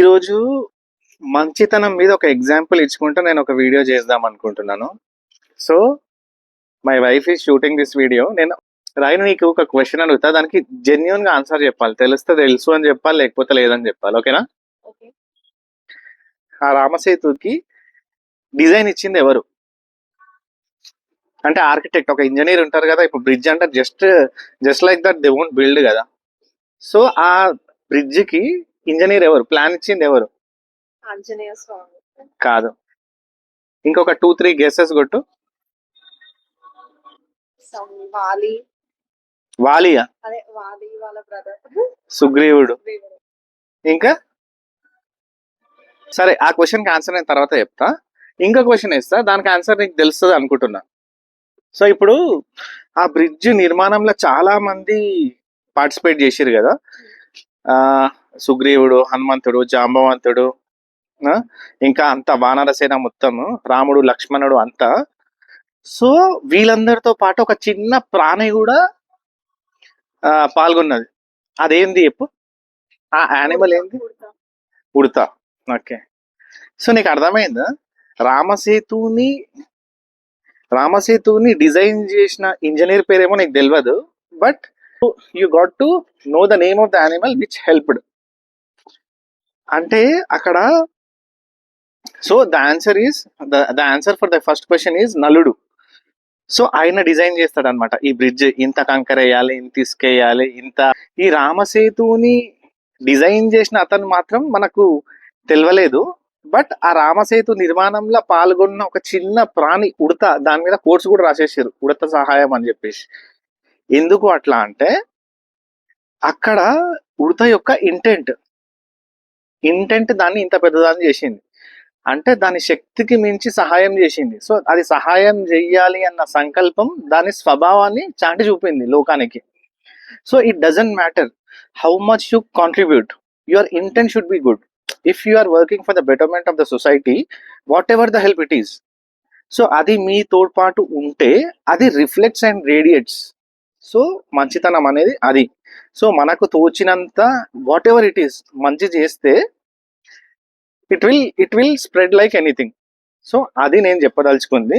ఈరోజు మంచితనం మీద ఒక ఎగ్జాంపుల్ ఇచ్చుకుంటూ నేను ఒక వీడియో చేద్దాం అనుకుంటున్నాను. So my wife is shooting this video నేను రాయన నీకు ఒక క్వశ్చన్ అడుగుతా. దానికి జెన్యున్గా ఆన్సర్ చెప్పాలి. తెలిస్తే తెలుసు అని చెప్పాలి లేకపోతే లేదని చెప్పాలి. ఓకేనా ఓకే ఆ రామసేతుకి డిజైన్ ఇచ్చింది ఎవరు? అంటే ఆర్కిటెక్ట్ ఒక ఇంజనీర్ ఉంటారు కదా. ఇప్పుడు బ్రిడ్జ్ అంటే just just like that they won't build కదా. సో ఆ బ్రిడ్జ్కి ఇంజనీర్ ఎవరు? ప్లాన్ ఇచ్చింది ఎవరు? ఆంజనేయ స్వామి. కాదు. ఇంకొక టూ త్రీ గెసెస్ కొట్టు. వాలి. వాలియా? అదే వాలి వాళ్ళ బ్రదర్ సుగ్రీవుడు. ఇంకా? సరే ఆ క్వశ్చన్కి ఆన్సర్ నేను తర్వాత చెప్తా. ఇంకో క్వశ్చన్ ఇస్తా దానికి ఆన్సర్ నీకు తెలుస్తుంది అనుకుంటున్నా. సో ఇప్పుడు ఆ బ్రిడ్జ్ నిర్మాణంలో చాలా మంది పార్టిసిపేట్ చేసిరు కదా. ఆ సుగ్రీవుడు హనుమంతుడు జాంబవంతుడు ఇంకా అంత వానరసేన మొత్తం రాముడు లక్ష్మణుడు అంతా. సో వీళ్ళందరితో పాటు ఒక చిన్న ప్రాణి కూడా పాల్గొన్నది. అదేంది చెప్పు? ఆ యానిమల్ ఏంది? ఉడతా. ఓకే. సో నీకు అర్థమైందా? రామసేతుని రామసేతుని డిజైన్ చేసిన ఇంజనీర్ పేరేమో నీకు తెలియదు but you got to know the name of the animal which helped అంటే అక్కడ so the answer is the answer for the first question is నలుడు. సో ఆయన డిజైన్ చేస్తాడు అనమాట ఈ బ్రిడ్జ్ ఇంత కంకర వేయాలి ఇంత ఇసుకేయాలి ఇంత. ఈ రామసేతుని డిజైన్ చేసిన అతను మాత్రం మనకు తెలియలేదు. బట్ ఆ రామసేతు నిర్మాణంలో పాల్గొన్న ఒక చిన్న ప్రాణి ఉడత దాని మీద కోర్స్ కూడా రాసేసారు. ఉడత సహాయం అని చెప్పేసి. ఎందుకు అట్లా అంటే అక్కడ ఉడత యొక్క ఇంటెంట్ ఇంటెంట్ దాన్ని ఇంత పెద్దదాన్ని చేసింది. అంటే దాని శక్తికి మించి సహాయం చేసింది. సో అది సహాయం చెయ్యాలి అన్న సంకల్పం దాని స్వభావాన్ని చాటి చూపింది లోకానికి. So it doesn't matter how much you contribute your intent should be good if you are working for the betterment of the society whatever the help it is so అది మీ తోడ్పాటు ఉంటే అది రిఫ్లెక్ట్స్ అండ్ రేడియేట్స్ సో మంచితనం అనేది అది. So మనకు తోచినంత వాట్ ఎవర్ ఇట్ ఈస్ మంచి చేస్తే it will it will spread like anything so అది నేను చెప్పదలుచుకుంది.